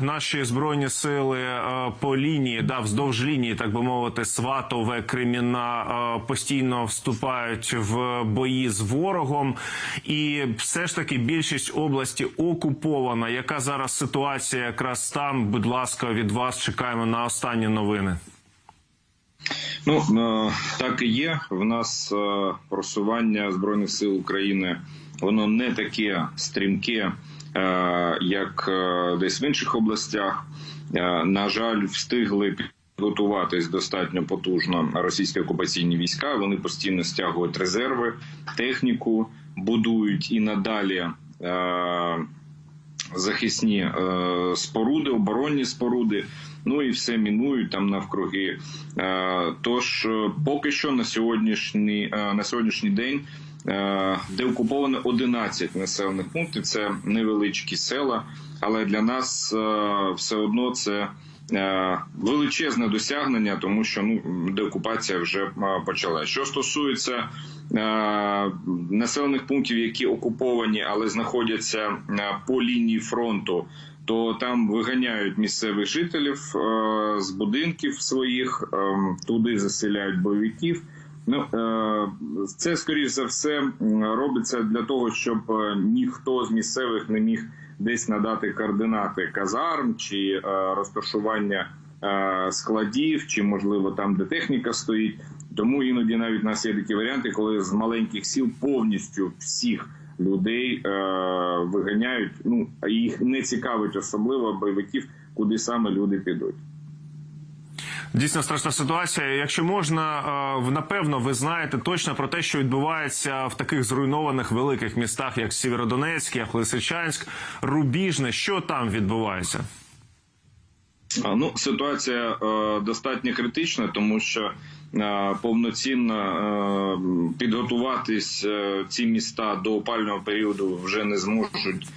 Наші збройні сили е, по лінії, да, вздовж лінії, так би мовити, Сватове, Креміна е, постійно вступають в бої з ворогом, і все ж таки більшість області окупована. Яка зараз ситуація якраз там? Будь ласка, від вас чекаємо на останні новини. Ну е, так і є. В нас просування збройних сил України воно не таке стрімке, як е, десь в інших областях. Е, На жаль, встигли підготуватись достатньо потужно російські окупаційні війська. Вони постійно стягують резерви, техніку, будують і надалі. е, захисні е, споруди, оборонні споруди. Ну і все мінують там навкруги. Е, тож е, поки що на сьогоднішній е, на сьогоднішній день. Е, Де окуповано 11 населених пунктів, це невеличкі села, але для нас е, все одно це е, величезне досягнення, тому що ну деокупація вже почала. Що стосується населених пунктів, які окуповані, але знаходяться по лінії фронту, то там виганяють місцевих жителів з будинків своїх, е, туди заселяють бойовиків. Ну е, це скоріш за все робиться для того, щоб е, ніхто з місцевих не міг десь надати координати казарм чи е, розташування складів, чи можливо там, де техніка стоїть. Тому іноді навіть у нас є такі варіанти, коли з маленьких сіл повністю всіх людей виганяють. Ну їх не цікавить особливо бойовиків, куди саме люди підуть. Дійсно страшна ситуація. Якщо можна, е, напевно, ви знаєте точно про те, що відбувається в таких зруйнованих великих містах, як Сєвєродонецьк, як Лисичанськ, Рубіжне. Що там відбувається? Ну, ситуація е, достатньо критична, тому що е, повноцінно підготуватись ці міста до опального періоду вже не зможуть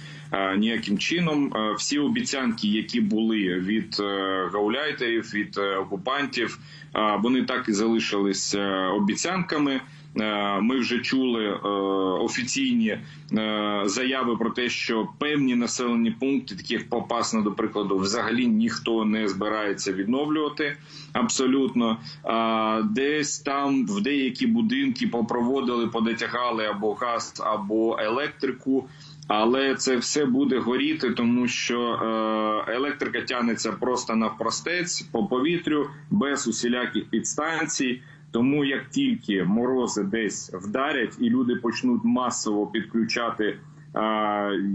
ніяким чином. Е, всі обіцянки, які були від е, гауляйтерів, від е, окупантів, е, вони так і залишились е, обіцянками. Е, Ми вже чули е, офіційні е, заяви про те, що певні населені пункти, такі як Попасна, до прикладу, взагалі ніхто не збирається відновлювати. Абсолютно десь там в деякі будинки попроводили, подотягали або газ, або електрику. Але це все буде горіти, тому що електрика тягнеться просто навпростець по повітрю без усіляких підстанцій. Тому як тільки морози десь вдарять, і люди почнуть масово підключати е,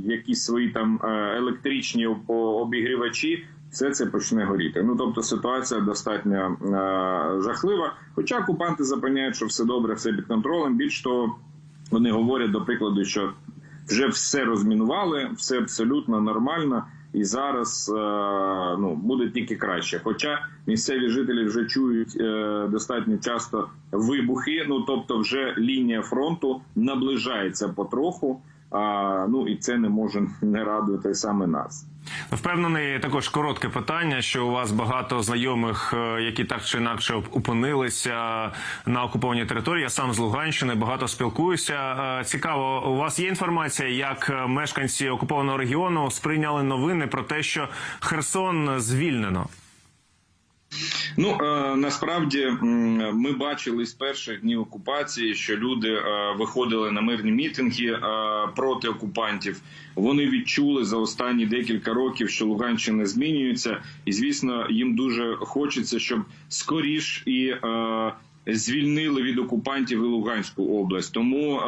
якісь свої там е, електричні об- обігрівачі, все це почне горіти. Ну тобто ситуація достатньо е, жахлива. Хоча окупанти запевняють, що все добре, все під контролем. Більш того, вони говорять до прикладу, що вже все розмінували, все абсолютно нормально. І зараз е, ну буде тільки краще. Хоча місцеві жителі вже чують е, достатньо часто вибухи. Ну тобто, вже лінія фронту наближається потроху. А, ну і це не може не радувати саме нас. Впевнений, також коротке питання, що у вас багато знайомих, е, які так чи інакше опинилися на окупованій території. Я сам з Луганщини багато спілкуюся. Е, Цікаво, у вас є інформація, як е, мешканці окупованого регіону сприйняли новини про те, що Херсон звільнено. Ну е, насправді ми бачили з перших днів окупації, що люди е, виходили на мирні мітинги е, проти окупантів. Вони відчули за останні декілька років, що Луганщина змінюється, і звісно, їм дуже хочеться, щоб скоріш і. Звільнили від окупантів і Луганську область, тому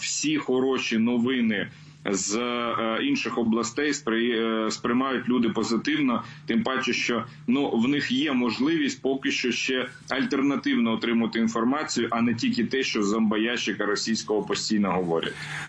всі хороші новини з е, інших областей е, сприймають люди позитивно. Тим паче, що ну в них є можливість поки що ще альтернативно отримати інформацію, а не тільки те, що зомбоящика російського постійно говорять.